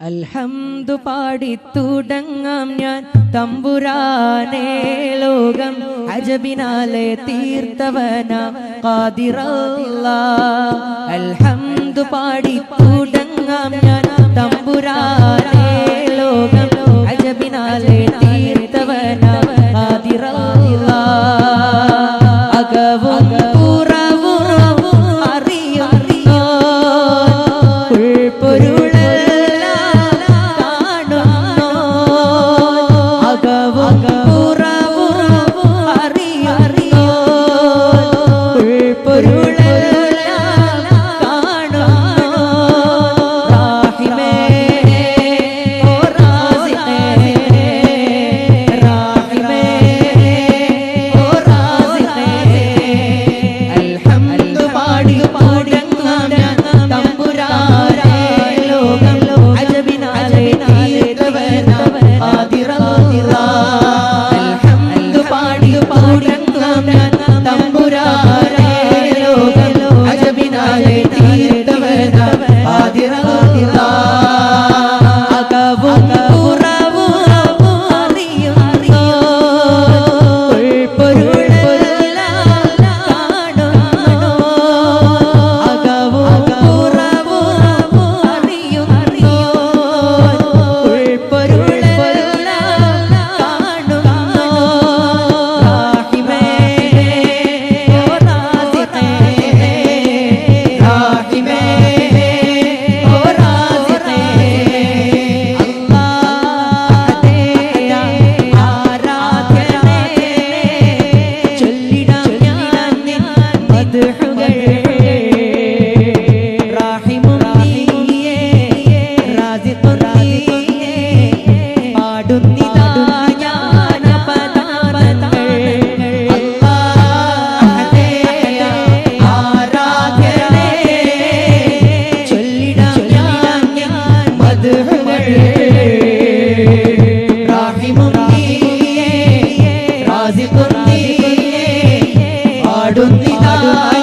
അൽഹംദു പാടി തുടങ്ങാം ഞാൻ. തമ്പുരാനേ ലോകം അജബിനാലെ തീർത്തവന കാതിറല്ല അൽഹംദു പാടി തുടങ്ങാം ഞാൻ. തമ്പുരാനേ പാടുന്നിതാ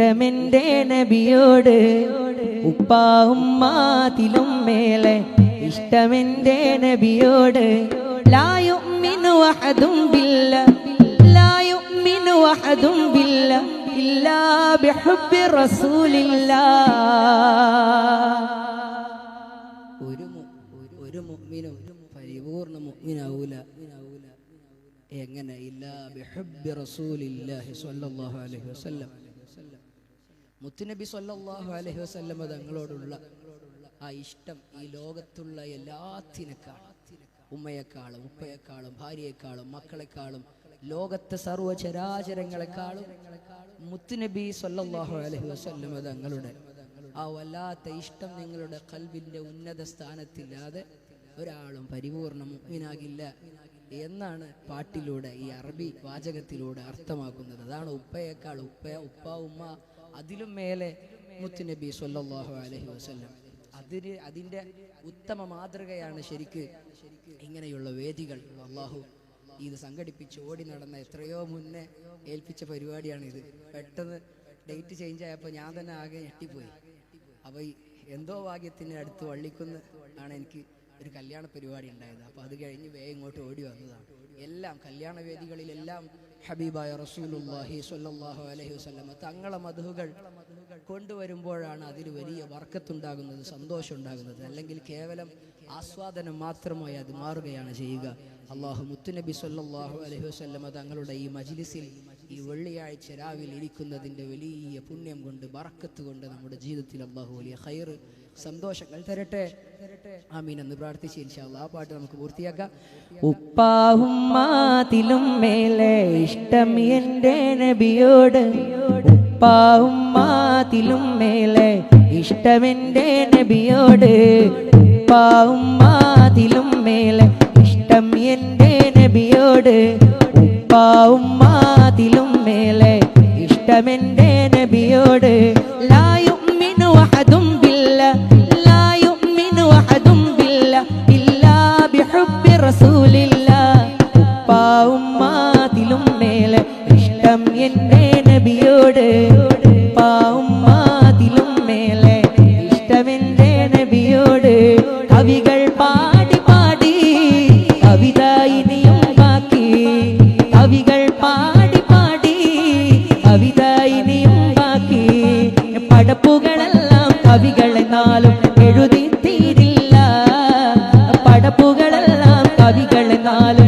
നേട്ടമെന്റെ നബിയോട് ഉപ്പാ ഉമ്മാതിലും മേലെ ഇഷ്ടമെന്റെ നബിയോട്. ലായുമിനു അഹദും ബില്ല ലായുമിനു അഹദും ബില്ല ഇല്ലാ ബിഹുബി റസൂലില്ല. ഒരു ഒരു മുഅ്മിനും പരിപൂർണ മുഅ്മിനാവൂല. എങ്ങനെ? ഇല്ലാ ബിഹുബി റസൂലില്ലാഹി സ്വല്ലല്ലാഹു അലൈഹി വസല്ലം. മുത്തുനബി സ്വല്ലല്ലാഹു അലഹി വസല്ലം തങ്ങളോടുള്ള ആ ഇഷ്ടം ഈ ലോകത്തുള്ള എല്ലാത്തിനേക്കാളും ഉമ്മയെക്കാളും ഉപ്പയെക്കാളും ഭാര്യയെക്കാളും മക്കളെക്കാളും ലോകത്തെ സർവചരാചരങ്ങളെക്കാളും മുത്തുനബി സ്വല്ലല്ലാഹു അലഹി വസല്ലം തങ്ങളുടെ ആ വല്ലാത്ത ഇഷ്ടം നിങ്ങളുടെ കൽവിന്റെ ഉന്നത സ്ഥാനത്തില്ലാതെ ഒരാളും പരിപൂർണ മുഗ്മിനാകില്ല എന്നാണ് പാട്ടിലൂടെ ഈ അറബി വാചകത്തിലൂടെ അർത്ഥമാക്കുന്നത്. അതാണ് ഉപ്പയേക്കാൾ ഉപ്പ ഉപ്പ ഉമ്മ അതിലും മേലെ മുത്തുനബി സ്വല്ലല്ലാഹു അലഹി വസല്ലം. അതിന് അതിന്റെ ഉത്തമ മാതൃകയാണ് ശരിക്ക് ഇങ്ങനെയുള്ള വേദികൾ. അള്ളാഹു ഇത് സംഘടിപ്പിച്ച് ഓടി നടന്ന എത്രയോ മുന്നേ ഏൽപ്പിച്ച പരിപാടിയാണിത്. പെട്ടെന്ന് ഡേറ്റ് ചേഞ്ച് ആയപ്പോൾ ഞാൻ തന്നെ ആകെ ഞെട്ടിപ്പോയി. അപ്പോൾ എന്തോ ഭാഗ്യത്തിന് അടുത്ത് വള്ളിക്കുന്ന് ആണ് എനിക്ക് ഒരു കല്യാണ പരിപാടി ഉണ്ടായത്. അപ്പോൾ അത് കഴിഞ്ഞ് വേ ഇങ്ങോട്ട് ഓടി വന്നതാണ്. എല്ലാം കല്യാണ വേദികളിലെല്ലാം ഹബീബായ റസൂലുല്ലാഹി സ്വല്ലല്ലാഹു അലൈഹി വസല്ലം തങ്ങളെ മധുകൾ കൊണ്ടുവരുമ്പോഴാണ് അതിൽ വലിയ വർക്കത്തുണ്ടാകുന്നത് സന്തോഷം ഉണ്ടാകുന്നത് അല്ലെങ്കിൽ കേവലം ആസ്വാദനം മാത്രമായി അത് മാറുകയാണ് ചെയ്യുക. അള്ളാഹു മുത്തുനബി സ്വല്ലല്ലാഹു അലൈഹി വസല്ലം തങ്ങളുടെ ഈ മജ്ലിസിൽ ഈ വെള്ളിയാഴ്ച രാവിലെ ഇരിക്കുന്നതിന്റെ വലിയ പുണ്യം കൊണ്ട് ബറക്കത്ത് കൊണ്ട് നമ്മുടെ ജീവിതത്തിൽ അള്ളാഹു വലിയ ഹൈർ സന്തോഷങ്ങൾ തരട്ടെ. ആമീൻ എന്ന് പ്രാർത്ഥിച്ച് ഇൻഷാ അല്ലാഹ് ആ പാട്ട് നമുക്ക് പൂർത്തിയാക്കാം. ഉപ്പാവുമ്മാതിലും മേലെ ഇഷ്ടം എന്റെ നബിയോട്. ഉപ്പാവുമ്മാതിലും മേലെ ഇഷ്ടമെന്റെ നബിയോട്. ഉപ്പാവുമ്മാതിലും മേലെ ഇഷ്ടം എന്റെ നബിയോട്. ഉപ്പാവുമ്മാതിലും മേലെ ഇഷ്ടമെന്റെ നബിയോട്. helal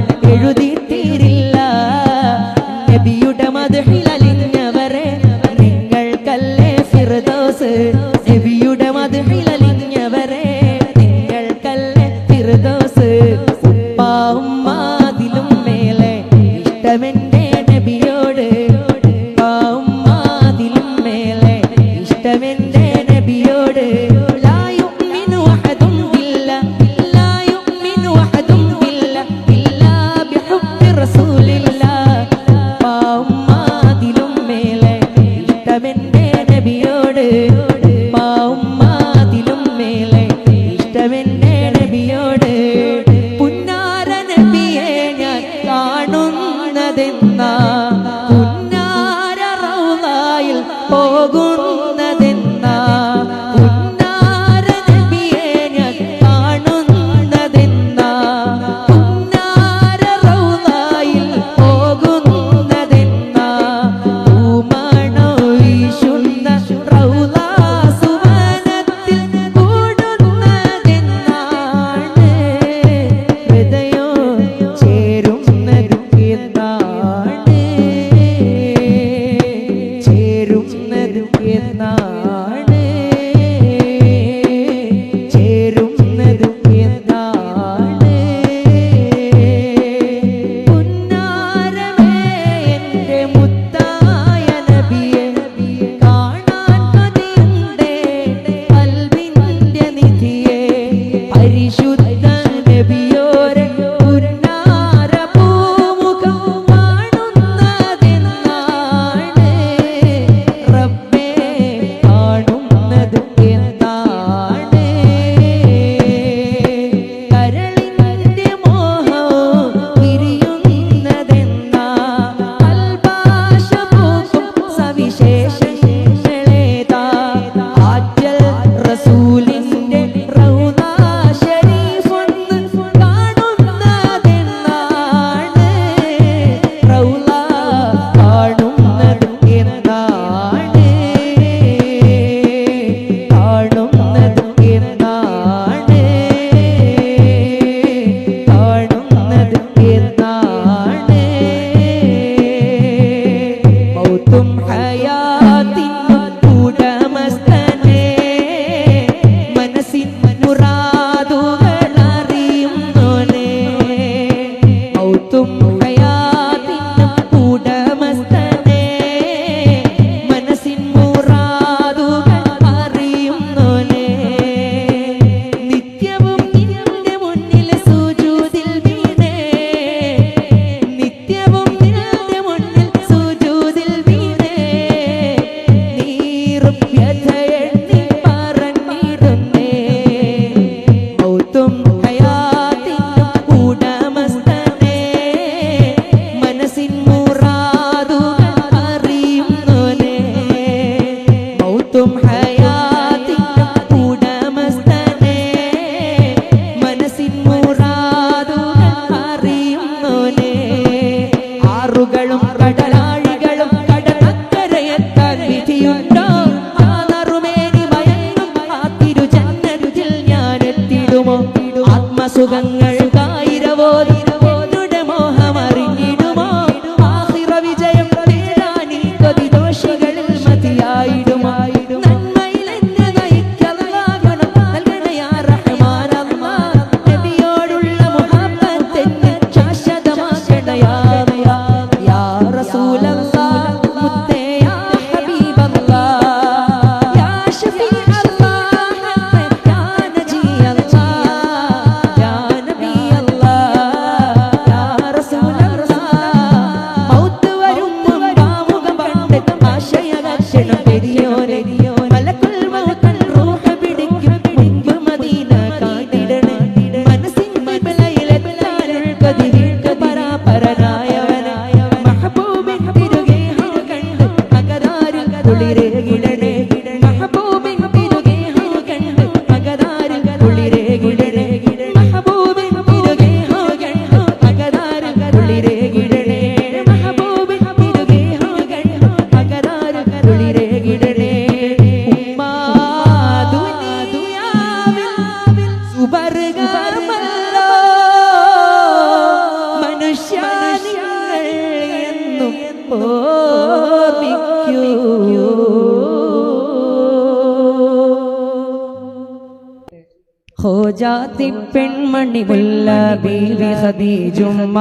പൊന്നിമുല്ല ബീവി ഹദീജുമ്മ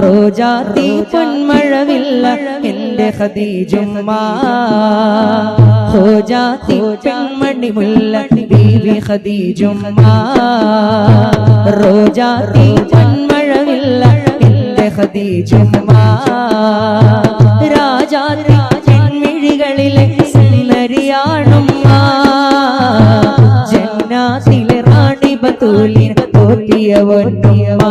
റോജാത്തി പൊന്മഴവില്ല എന്റെ ഹദീജുമ്മ ഹോജാത്തി പെൺമണിമുല്ല ബീവി ഹദീജുമ്മ റോജാത്തി പൊന്മഴവില്ല എന്റെ ഹദീജുമ്മ രാജാതി പെൺമിഴികളിലെ സുന്ദരിയാണുമ്മ. ജന്നാസിലെ കാബത്തൂലിൻ തോറ്റിയ ഒന്നുമാ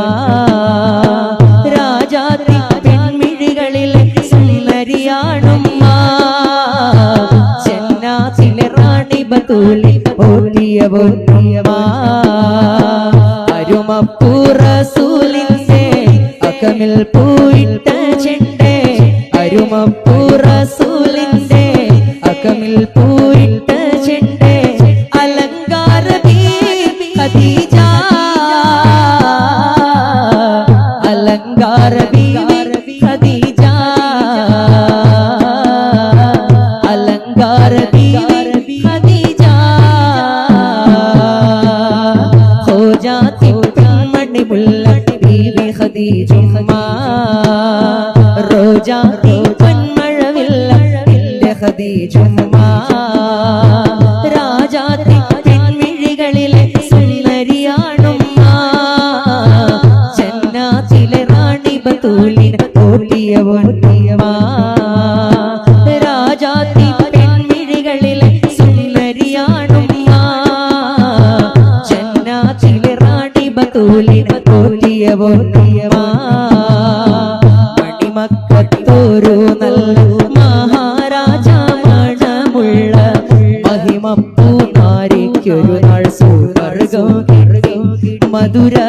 രാജാതി പെൺമിഴികളിലെ സുന്ദരിയാണുമ്മ. ചെന്നാത്തിലെ റാണി ബത്തൂലിൻ തോറ്റിയ ഒന്നു റോജാ പൊന്മഴവിൽ ഹദീജുമാ രാജാത്തി പെൺമിഴികളിലെ സുന്ദരിയാണുമ്മ. ചെന്നാത്തിലെ റാണി ബത്തൂലി കൂട്ടിയ വണ്ടിയമാ രാജാത്തി പെൺമിഴികളിലെ സുന്ദരിയാണുമ്മ. ചെന്നാത്തിലെ റാണി ബത്തൂലി കൂട്ടിയ dura.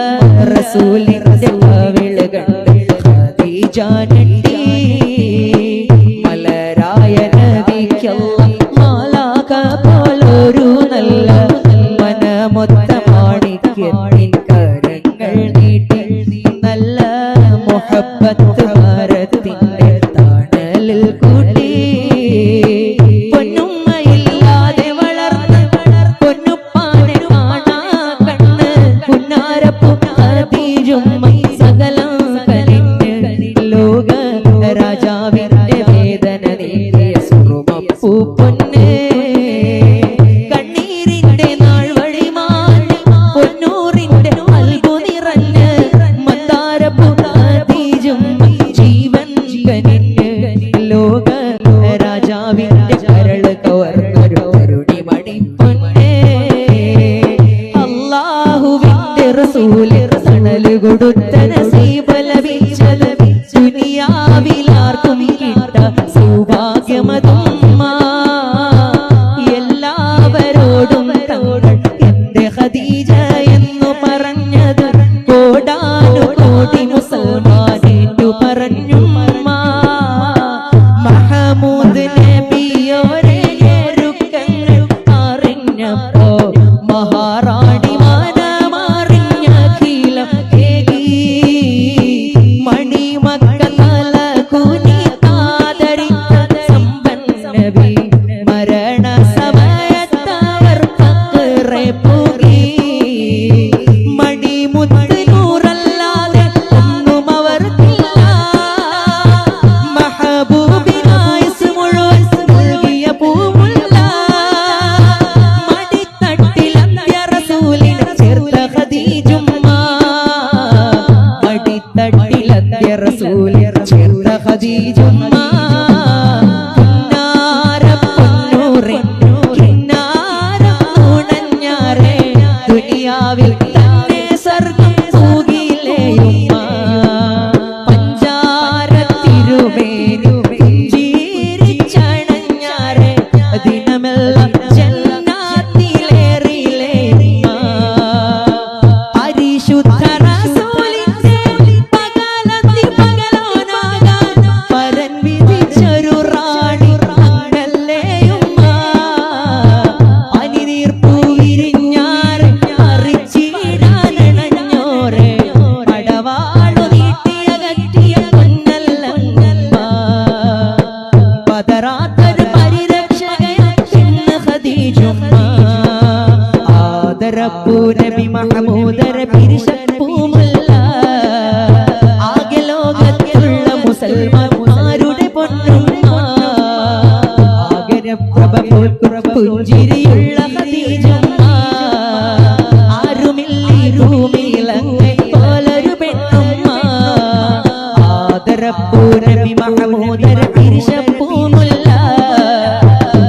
ആദരപ്പൂരവി മഹമൂദര പിരിശപ്പൂമുല്ല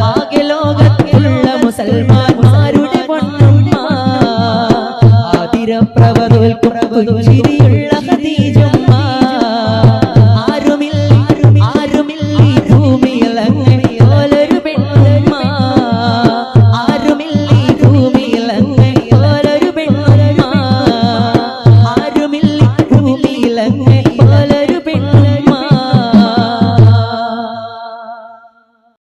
ആകെ ലോകത്തിലുള്ള മുസൽമാന്മാരുടെ തോൽക്കും പുഞ്ചിരിയുള്ള